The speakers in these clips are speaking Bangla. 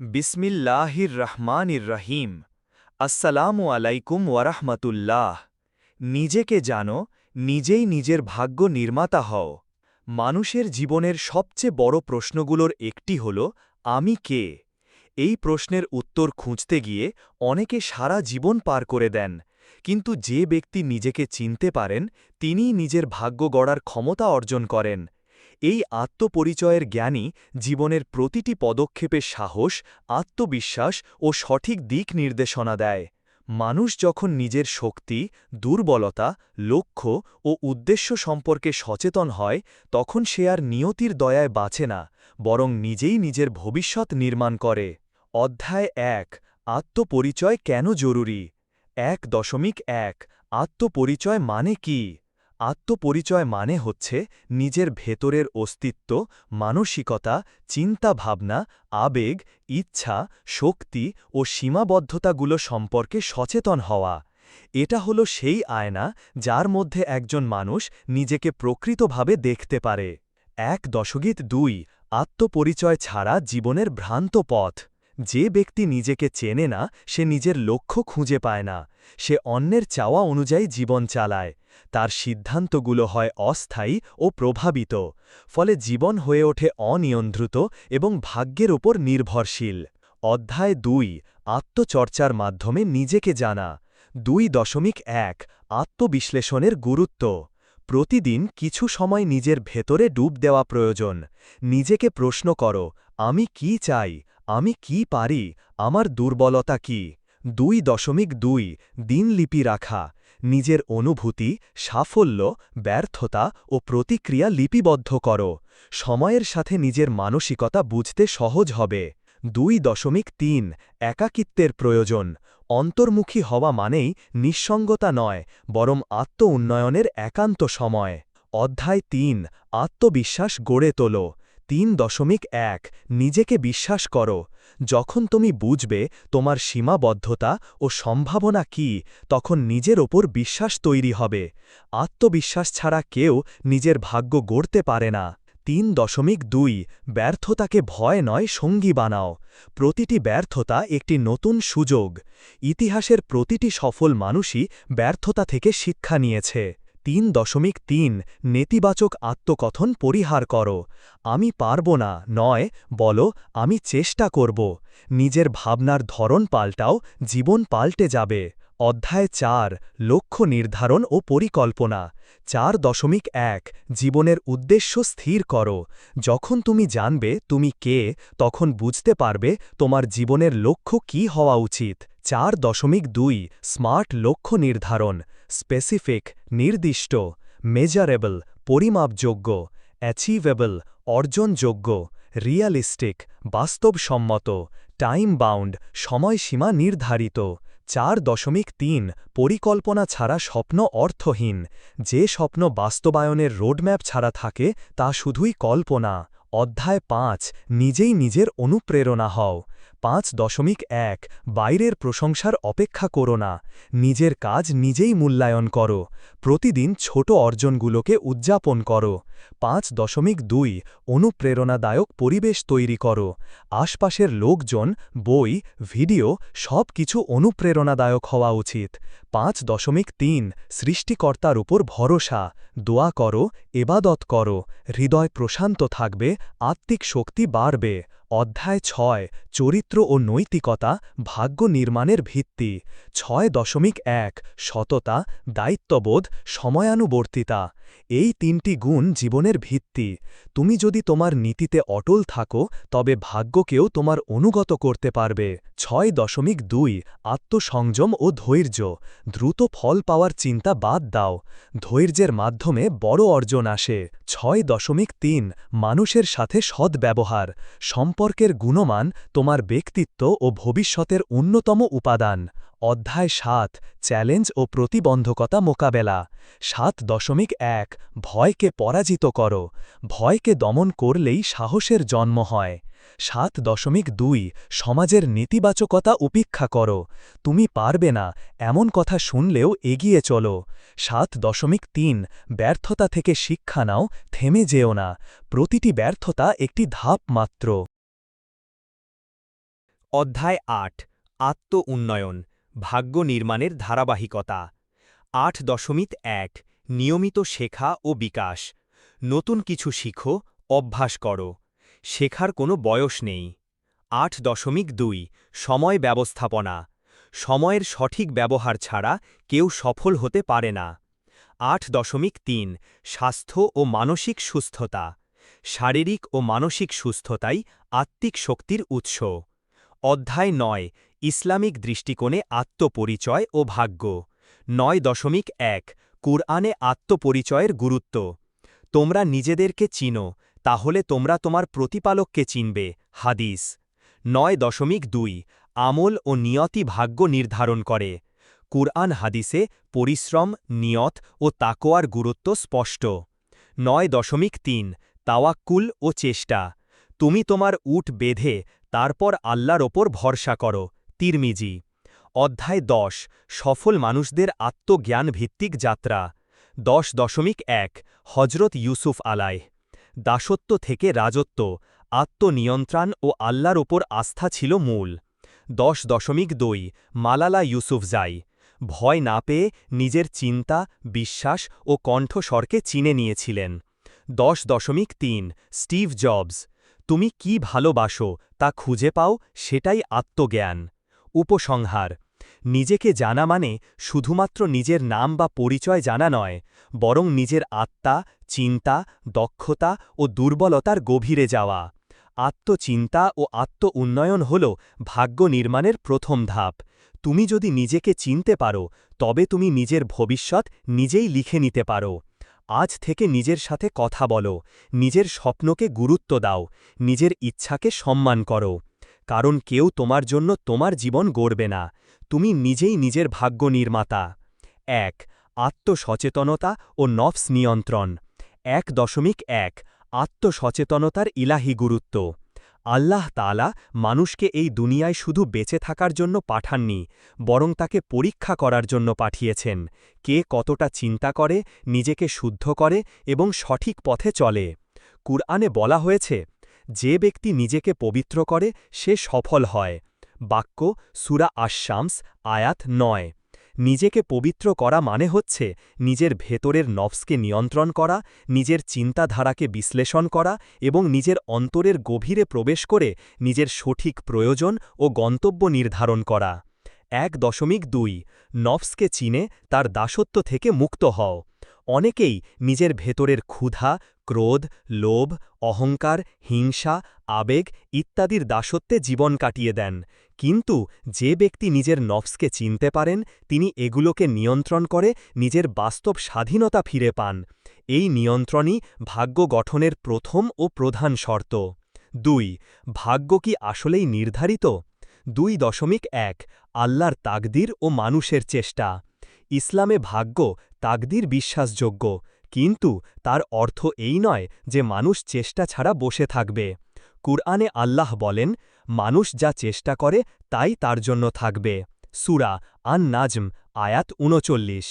বিসমিল্লাহির রহমানির রহিম আসসালামু আলাইকুম ওয়ারাহমাতুল্লাহ নিজেকে জানো, নিজেই নিজের ভাগ্য নির্মাতা হও। মানুষের জীবনের সবচেয়ে বড় প্রশ্নগুলোর একটি হল, আমি কে? এই প্রশ্নের উত্তর খুঁজতে গিয়ে অনেকে সারা জীবন পার করে দেন। কিন্তু যে ব্যক্তি নিজেকে চিনতে পারেন, তিনিই নিজের ভাগ্য গড়ার ক্ষমতা অর্জন করেন। এই আত্মপরিচয়ের জ্ঞানই জীবনের প্রতিটি পদক্ষেপে সাহস, আত্মবিশ্বাস ও সঠিক দিক নির্দেশনা দেয়। মানুষ যখন নিজের শক্তি, দুর্বলতা, লক্ষ্য ও উদ্দেশ্য সম্পর্কে সচেতন হয়, তখন সে আর নিয়তির দয়ায় বাঁচে না, বরং নিজেই নিজের ভবিষ্যৎ নির্মাণ করে। অধ্যায় এক, আত্মপরিচয় কেন জরুরি? এক দশমিক এক, আত্মপরিচয় মানে কি? আত্মপরিচয় মানে হচ্ছে নিজের ভেতরের অস্তিত্ব, মানসিকতা, চিন্তাভাবনা, আবেগ, ইচ্ছা, শক্তি ও সীমাবদ্ধতাগুলো সম্পর্কে সচেতন হওয়া। এটা হলো সেই আয়না যার মধ্যে একজন মানুষ নিজেকে প্রকৃতভাবে দেখতে পারে। এক দশগীত দুই, আত্মপরিচয় ছাড়া জীবনের ভ্রান্ত পথ। যে ব্যক্তি নিজেকে চেনে না, সে নিজের লক্ষ্য খুঁজে পায় না। সে অন্যের চাওয়া অনুযায়ী জীবন চালায়। তার সিদ্ধান্তগুলো হয় অস্থায়ী ও প্রভাবিত, ফলে জীবন হয়ে ওঠে অনিয়ন্ত্রিত এবং ভাগ্যের ওপর নির্ভরশীল। অধ্যায় দুই, আত্মচর্চার মাধ্যমে নিজেকে জানা। দুই দশমিক এক, আত্মবিশ্লেষণের গুরুত্ব। প্রতিদিন কিছু সময় নিজের ভেতরে ডুব দেওয়া প্রয়োজন। নিজেকে প্রশ্ন করো, আমি কি চাই? আমি কি পারি? আমার দুর্বলতা কি? দুই দশমিক দুই দিনলিপি রাখা, নিজের অনুভূতি, সাফল্য, ব্যর্থতা ও প্রতিক্রিয়া লিপিবদ্ধ করো। সময়ের সাথে নিজের মানসিকতা বুঝতে সহজ হবে। দুই দশমিক তিন, একাকিত্বের প্রয়োজন। অন্তর্মুখী হওয়া মানেই নিঃসঙ্গতা নয়, বরং আত্ম উন্নয়নের একান্ত সময়। অধ্যায় তিন, আত্মবিশ্বাস গড়ে তোলো। তিন দশমিক এক, নিজেকে বিশ্বাস করো। যখন তুমি বুঝবে তোমার সীমাবদ্ধতা ও সম্ভাবনা কি, তখন নিজের ওপর বিশ্বাস তৈরি হবে। আত্মবিশ্বাস ছাড়া কেউ নিজের ভাগ্য গড়তে পারে না। তিন দশমিক দুই, ব্যর্থতাকে ভয় নয়, সঙ্গী বানাও। প্রতিটি ব্যর্থতা একটি নতুন সুযোগ। ইতিহাসের প্রতিটি সফল মানুষই ব্যর্থতা থেকে শিক্ষা নিয়েছে। তিন দশমিক তিন নেতিবাচক আত্মকথন পরিহার করো। আমি পারব না, নয়, বলো, আমি চেষ্টা করব। নিজের ভাবনার ধরন পাল্টাও, জীবন পাল্টে যাবে। অধ্যায় চার, লক্ষ্য নির্ধারণ ও পরিকল্পনা। চার দশমিক এক, জীবনের উদ্দেশ্য স্থির করো। যখন তুমি জানবে তুমি কে, তখন বুঝতে পারবে তোমার জীবনের লক্ষ্য কি হওয়া উচিত। চার দশমিক দুই স্মার্ট লক্ষ্য নির্ধারণ, স্পেসিফিক, নির্দিষ্ট, মেজারেবল, পরিমাপযোগ্য, অ্যাচিভেবল, অর্জনযোগ্য, রিয়ালিস্টিক, বাস্তবসম্মত টাইম বাউন্ড সময়সীমা নির্ধারিত, চার দশমিক তিন পরিকল্পনা ছাড়া স্বপ্ন অর্থহীন, যে স্বপ্ন বাস্তবায়নের রোডম্যাপ ছাড়া থাকে তা শুধুই কল্পনা, অধ্যায় পাঁচ, নিজেই নিজের অনুপ্রেরণা হও। পাঁচ দশমিক এক, বাইরের প্রশংসার অপেক্ষা করো না। নিজের কাজ নিজেই মূল্যায়ন করো। প্রতিদিন ছোট অর্জনগুলোকে উদযাপন করো। পাঁচ দশমিক দুই, অনুপ্রেরণাদায়ক পরিবেশ তৈরি করো। আশপাশের লোকজন, বই, ভিডিও সব কিছু অনুপ্রেরণাদায়ক হওয়া উচিত। পাঁচ দশমিক তিন, সৃষ্টিকর্তার উপর ভরসা। দোয়া করো, এবাদত করো। হৃদয় প্রশান্ত থাকবে, আত্মিক শক্তি বাড়বে। অধ্যায় ছয়, চরিত্র ও নৈতিকতা, ভাগ্য নির্মাণের ভিত্তি। ছয় দশমিক এক, সততা, দায়িত্ববোধ, সময়ানুবর্তিতা। এই তিনটি গুণ জীবনের ভিত্তি। তুমি যদি তোমার নীতিতে অটল থাকো, তবে ভাগ্যকেও তোমার অনুগত করতে পারবে। ছয় দশমিক দুই, আত্মসংযম ও ধৈর্য। দ্রুত ফল পাওয়ার চিন্তা বাদ দাও। ধৈর্যের মাধ্যমে বড় অর্জন আসে। ছয় দশমিক তিন, মানুষের সাথে সদ্ব্যবহার। সম্পর্কের গুণমান তোমার ব্যক্তিত্ব ও ভবিষ্যতের অন্যতম উপাদান। অধ্যায় সাত, চ্যালেঞ্জ ও প্রতিবন্ধকতা মোকাবেলা। সাত দশমিক এক, ভয়কে পরাজিত করো। ভয়কে দমন করলেই সাহসের জন্ম হয়। সাত দশমিক দুই, সমাজের নেতিবাচকতা উপেক্ষা করো। তুমি পারবে না, এমন কথা শুনলেও এগিয়ে চলো। সাত দশমিক তিন, ব্যর্থতা থেকে শিক্ষা নাও, থেমে যেও না। প্রতিটি ব্যর্থতা একটি ধাপ মাত্র। অধ্যায় আট, আত্ম উন্নয়ন, ভাগ্য নির্মাণের ধারাবাহিকতা। আট দশমিক এক, নিয়মিত শেখা ও বিকাশ। নতুন কিছু শিখো, অভ্যাস করো। শেখার কোনো বয়স নেই। আট দশমিক দুই, সময় ব্যবস্থাপনা। সময়ের সঠিক ব্যবহার ছাড়া কেউ সফল হতে পারে না। আট দশমিক তিন, স্বাস্থ্য ও মানসিক সুস্থতা। শারীরিক ও মানসিক সুস্থতাই আত্মিক শক্তির উৎস। অধ্যায় নয়, ইসলামিক দৃষ্টিকোণে আত্মপরিচয় ও ভাগ্য। নয় দশমিক এক, কুরআনে আত্মপরিচয়ের গুরুত্ব। তোমরা নিজেদেরকে চিনো, তাহলে তোমরা তোমার প্রতিপালককে চিনবে, হাদিস। নয় দশমিক দুই, আমল ও নিয়তি ভাগ্য নির্ধারণ করে। কুরআন হাদিসে পরিশ্রম, নিয়ত ও তাকোয়ার গুরুত্ব স্পষ্ট। নয় দশমিক তিন, তাওয়াক্কুল ও চেষ্টা। তুমি তোমার উট বেঁধে তারপর আল্লাহর ওপর ভরসা করো। তিরমিজি। অধ্যায় দশ, সফল মানুষদের আত্মজ্ঞান ভিত্তিক যাত্রা। দশ দশমিক এক হজরত ইউসুফ আলায় দাসত্ব থেকে রাজত্ব, আত্মনিয়ন্ত্রণ ও আল্লাহর ওপর আস্থা ছিল মূল। দশ দশমিক দুই, মালালা ইউসুফজাই ভয় না পেয়ে নিজের চিন্তা, বিশ্বাস ও কণ্ঠস্বরকে চিনে নিয়েছিলেন। দশ দশমিক তিন, স্টিভ জবস। তুমি কি ভালোবাসো তা খুঁজে পাও, সেটাই আত্মজ্ঞান। উপসংহার। নিজেকে জানা মানে শুধুমাত্র নিজের নাম বা পরিচয় জানা নয়, বরং নিজের আত্মা, চিন্তা, দক্ষতা ও দুর্বলতার গভীরে যাওয়া। আত্মচিন্তা ও আত্ম উন্নয়ন হল ভাগ্য নির্মাণের প্রথম ধাপ। তুমি যদি নিজেকে চিনতে পারো, তবে তুমি নিজের ভবিষ্যৎ নিজেই লিখে নিতে পারো। আজ থেকে নিজের সাথে কথা বলো, নিজের স্বপ্নকে গুরুত্ব দাও, নিজের ইচ্ছাকে সম্মান করো। কারণ কেউ তোমার জন্য তোমার জীবন গড়বে না, তুমি নিজেই নিজের ভাগ্য নির্মাতা। এক, আত্মসচেতনতা ও নফস নিয়ন্ত্রণ। এক দশমিক এক, আত্মসচেতনতার ইলাহি গুরুত্ব। আল্লাহ তালা মানুষকে এই দুনিয়ায় শুধু বেঁচে থাকার জন্য পাঠাননি, বরং তাকে পরীক্ষা করার জন্য পাঠিয়েছেন। কে কতটা চিন্তা করে, নিজেকে শুদ্ধ করে এবং সঠিক পথে চলে। কুরআনে বলা হয়েছে, যে ব্যক্তি নিজেকে পবিত্র করে, সে সফল হয়। বাক্য সুরা আশামস আয়াত নয়। নিজেকে পবিত্র করা মানে হচ্ছে নিজের ভেতরের নফসকে নিয়ন্ত্রণ করা, নিজের চিন্তাধারাকে বিশ্লেষণ করা এবং নিজের অন্তরের গভীরে প্রবেশ করে নিজের সঠিক প্রয়োজন ও গন্তব্য নির্ধারণ করা। এক দশমিক দুই, নফসকে চিনে তার দাসত্ব থেকে মুক্ত হও। অনেকেই নিজের ভেতরের ক্ষুধা, ক্রোধ, লোভ, অহংকার, হিংসা, আবেগ ইত্যাদির দাসত্বে জীবন কাটিয়ে দেন। কিন্তু যে ব্যক্তি নিজের নফসকে চিনতে পারেন, তিনি এগুলোকে নিয়ন্ত্রণ করে নিজের বাস্তব স্বাধীনতা ফিরে পান। এই নিয়ন্ত্রণই ভাগ্য গঠনের প্রথম ও প্রধান শর্ত। দুই, ভাগ্য কি আসলেই নির্ধারিত? দুই দশমিক এক, আল্লাহর তাকদির ও মানুষের চেষ্টা। ইসলামে ভাগ্য তাকদির বিশ্বাসযোগ্য, কিন্তু তার অর্থ এই নয় যে মানুষ চেষ্টা ছাড়া বসে থাকবে। কুরআনে আল্লাহ বলেন, মানুষ যা চেষ্টা করে, তাই তার জন্য থাকবে। সুরা আন নাজম আয়াত উনচল্লিশ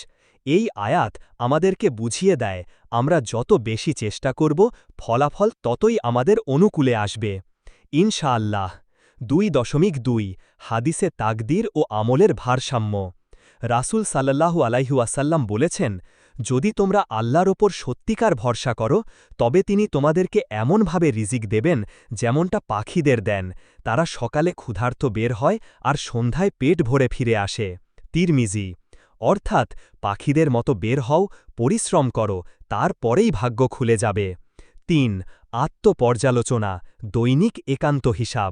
এই আয়াত আমাদেরকে বুঝিয়ে দেয়, আমরা যত বেশি চেষ্টা করব, ফলাফল ততই আমাদের অনুকূলে আসবে। ইনশাআল্লাহ। দুই দশমিক দুই, হাদিসে তাকদির ও আমলের ভারসাম্য। রাসুল সাল্লাহু আলাইহুয়াসাল্লাম বলেছেন, যদি তোমরা আল্লাহর ওপর সত্যিকার ভরসা করো, তবে তিনি তোমাদেরকে এমনভাবে রিজিক দেবেন যেমনটা পাখিদের দেন। তারা সকালে ক্ষুধার্ত বের হয় আর সন্ধ্যায় পেট ভরে ফিরে আসে। তিরমিজি, অর্থাৎ পাখিদের মতো বের হও, পরিশ্রম করো, তারপরেই ভাগ্য খুলে যাবে। তিন, আত্মপর্যালোচনা, দৈনিক একান্ত হিসাব।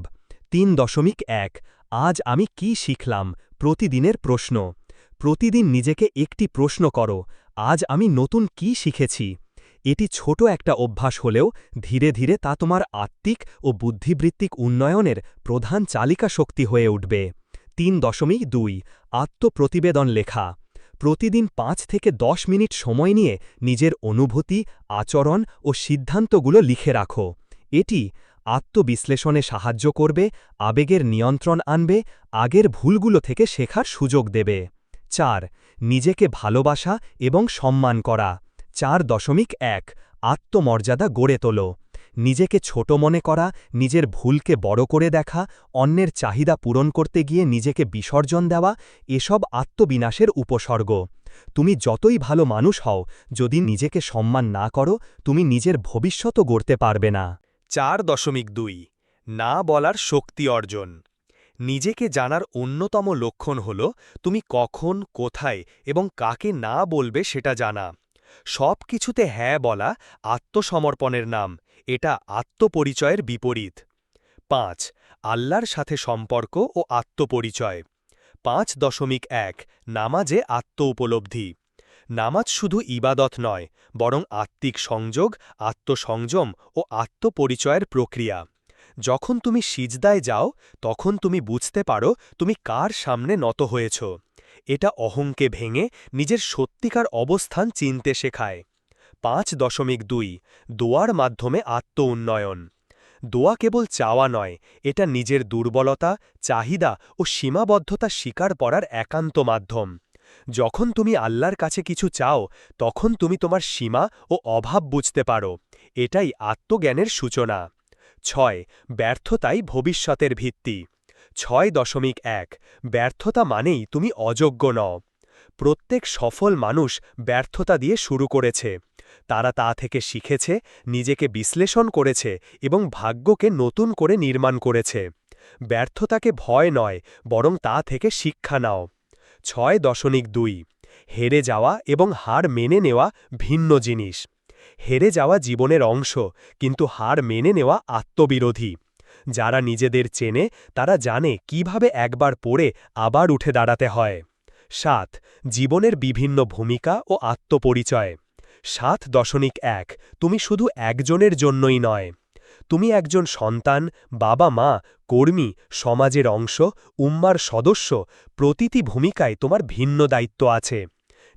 তিন দশমিক এক, আজ আমি কি শিখলাম? প্রতিদিনের প্রশ্ন। প্রতিদিন নিজেকে একটি প্রশ্ন করো, আজ আমি নতুন কি শিখেছি? এটি ছোট একটা অভ্যাস হলেও ধীরে ধীরে তা তোমার আত্মিক ও বুদ্ধিবৃত্তিক উন্নয়নের প্রধান চালিকা শক্তি হয়ে উঠবে। তিন দশমিক দুই, আত্মপ্রতিবেদন লেখা। প্রতিদিন পাঁচ থেকে দশ মিনিট সময় নিয়ে নিজের অনুভূতি, আচরণ ও সিদ্ধান্তগুলো লিখে রাখো। এটি আত্মবিশ্লেষণে সাহায্য করবে, আবেগের নিয়ন্ত্রণ আনবে, আগের ভুলগুলো থেকে শেখার সুযোগ দেবে। চার, নিজেকে ভালোবাসা এবং সম্মান করা। চার দশমিক এক, আত্মমর্যাদা গড়ে তোলো। নিজেকে ছোট মনে করা, নিজের ভুলকে বড় করে দেখা, অন্যের চাহিদা পূরণ করতে গিয়ে নিজেকে বিসর্জন দেওয়া, এসব আত্মবিনাশের উপসর্গ। তুমি যতই ভালো মানুষ হও, যদি নিজেকে সম্মান না করো, তুমি নিজের ভবিষ্যতও গড়তে পারবে না। চার দশমিক দুই, না বলার শক্তি অর্জন। নিজেকে জানার অন্যতম লক্ষণ হল, তুমি কখন, কোথায় এবং কাকে না বলবে সেটা জানা। সব কিছুতে হ্যাঁ বলা আত্মসমর্পণের নাম, এটা আত্মপরিচয়ের বিপরীত। পাঁচ, আল্লাহর সাথে সম্পর্ক ও আত্মপরিচয়। পাঁচ দশমিক এক, নামাজে আত্ম উপলব্ধি। নামাজ শুধু ইবাদত নয়, বরং আত্মিক সংযোগ, আত্মসংযম ও আত্মপরিচয়ের প্রক্রিয়া। যখন তুমি সিজদায় যাও, তখন তুমি বুঝতে পারো তুমি কার সামনে নত হয়েছ। এটা অহংকে ভেঙে নিজের সত্যিকার অবস্থান চিনতে শেখায়। পাঁচ দশমিক দুই, দোয়ার মাধ্যমে আত্ম উন্নয়ন দোয়া কেবল চাওয়া নয়, এটা নিজের দুর্বলতা, চাহিদা ও সীমাবদ্ধতা স্বীকার করার একান্ত মাধ্যম। যখন তুমি আল্লাহর কাছে কিছু চাও, তখন তুমি তোমার সীমা ও অভাব বুঝতে পারো। এটাই আত্মজ্ঞানের সূচনা। ছয়, ব্যর্থতাই ভবিষ্যতের ভিত্তি। ছয় দশমিক এক, ব্যর্থতা মানেই তুমি অযোগ্য নও। প্রত্যেক সফল মানুষ ব্যর্থতা দিয়ে শুরু করেছে। তারা তা থেকে শিখেছে, নিজেকে বিশ্লেষণ করেছে এবং ভাগ্যকে নতুন করে নির্মাণ করেছে। ব্যর্থতাকে ভয় নয়, বরং তা থেকে শিক্ষা নাও। ছয় দশমিক দুই, হেরে যাওয়া এবং হার মেনে নেওয়া ভিন্ন জিনিস। হেরে যাওয়া জীবনের অংশ, কিন্তু হার মেনে নেওয়া আত্মবিরোধী। যারা নিজেদের চেনে, তারা জানে কীভাবে একবার পড়ে আবার উঠে দাঁড়াতে হয়। সাত, জীবনের বিভিন্ন ভূমিকা ও আত্মপরিচয়। সাত দশমিক এক, তুমি শুধু একজনের জন্যই নয়। তুমি একজন সন্তান, বাবা মা, কর্মী, সমাজের অংশ, উম্মার সদস্য, প্রতিটি ভূমিকায় তোমার ভিন্ন দায়িত্ব আছে।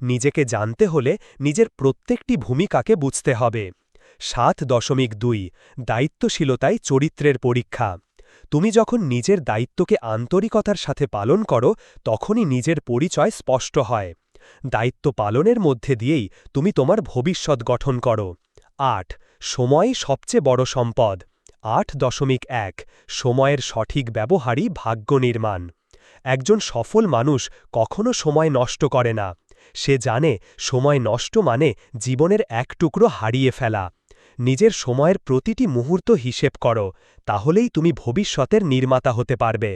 নিজেকে জানতে হলে নিজের প্রত্যেকটি ভূমিকাকে বুঝতে হবে। সাত দশমিক দুই, দায়িত্বশীলতাই চরিত্রের পরীক্ষা। তুমি যখন নিজের দায়িত্বকে আন্তরিকতার সাথে পালন করো, তখনই নিজের পরিচয় স্পষ্ট হয়। দায়িত্ব পালনের মধ্যে দিয়েই তুমি তোমার ভবিষ্যৎ গঠন করো। আট সময় সবচেয়ে বড় সম্পদ। আট দশমিক এক, সময়ের সঠিক ব্যবহারই ভাগ্য নির্মাণ। একজন সফল মানুষ কখনো সময় নষ্ট করে না। সে জানে সময় নষ্ট মানে জীবনের এক টুকরো হারিয়ে ফেলা। নিজের সময়ের প্রতিটি মুহূর্ত হিসেব করো, তাহলেই তুমি ভবিষ্যতের নির্মাতা হতে পারবে।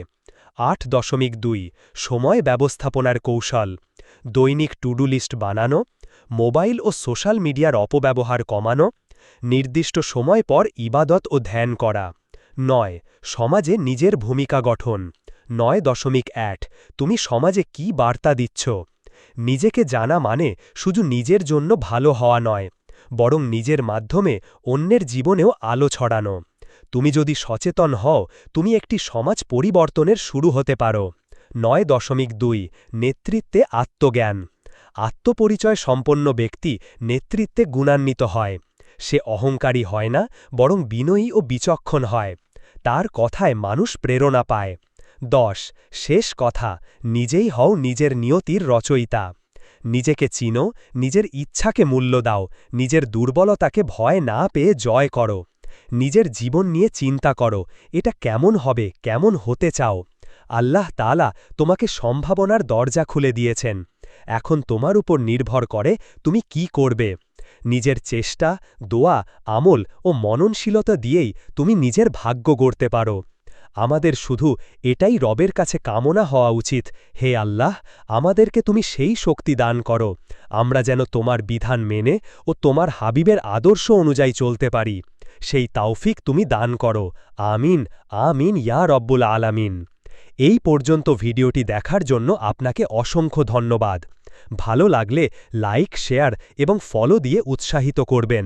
আট দশমিক দুই, সময় ব্যবস্থাপনার কৌশল। দৈনিক টুডু লিস্ট বানানো, মোবাইল ও সোশ্যাল মিডিয়ার অপব্যবহার কমানো, নির্দিষ্ট সময় পর ইবাদত ও ধ্যান করা। নয়, সমাজে নিজের ভূমিকা গঠন। নয় দশমিক এক, তুমি সমাজে কি বার্তা দিচ্ছ? নিজেকে জানা মানে শুধু নিজের জন্য ভালো হওয়া নয়, বরং নিজের মাধ্যমে অন্যের জীবনেও আলো ছড়ানো। তুমি যদি সচেতন হও, তুমি একটি সমাজ পরিবর্তনের শুরু হতে পারো। নয় দশমিক দুই, নেতৃত্বে আত্মজ্ঞান। আত্মপরিচয় সম্পন্ন ব্যক্তি নেতৃত্বে গুণান্বিত হয়। সে অহংকারী হয় না, বরং বিনয়ী ও বিচক্ষণ হয়। তার কথায় মানুষ প্রেরণা পায়। দশ। শেষ কথা, নিজেই হও নিজের নিয়তির রচয়িতা। নিজেকে চিনো, নিজের ইচ্ছাকে মূল্য দাও, নিজের দুর্বলতাকে ভয় না পেয়ে জয় করো। নিজের জীবন নিয়ে চিন্তা করো, এটা কেমন হবে, কেমন হতে চাও। আল্লাহ তালা তোমাকে সম্ভাবনার দরজা খুলে দিয়েছেন। এখন তোমার উপর নির্ভর করে তুমি কি করবে। নিজের চেষ্টা, দোয়া, আমল ও মননশীলতা দিয়েই তুমি নিজের ভাগ্য গড়তে পারো। আমাদের শুধু এটাই রবের কাছে কামনা হওয়া উচিত, হে আল্লাহ, আমাদেরকে তুমি সেই শক্তি দান করো। আমরা যেন তোমার বিধান মেনে ও তোমার হাবিবের আদর্শ অনুযায়ী চলতে পারি। সেই তাওফিক তুমি দান করো। আমিন আমিন, ইয়া রব্বুল আলামিন। এই পর্যন্ত ভিডিওটি দেখার জন্য আপনাকে অসংখ্য ধন্যবাদ। ভালো লাগলে লাইক, শেয়ার এবং ফলো দিয়ে উৎসাহিত করবেন।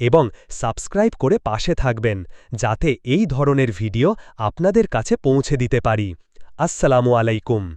এবং সাবস্ক্রাইব করে পাশে থাকবেন, যাতে এই ধরনের ভিডিও আপনাদের কাছে পৌঁছে দিতে পারি। আসসালামু আলাইকুম।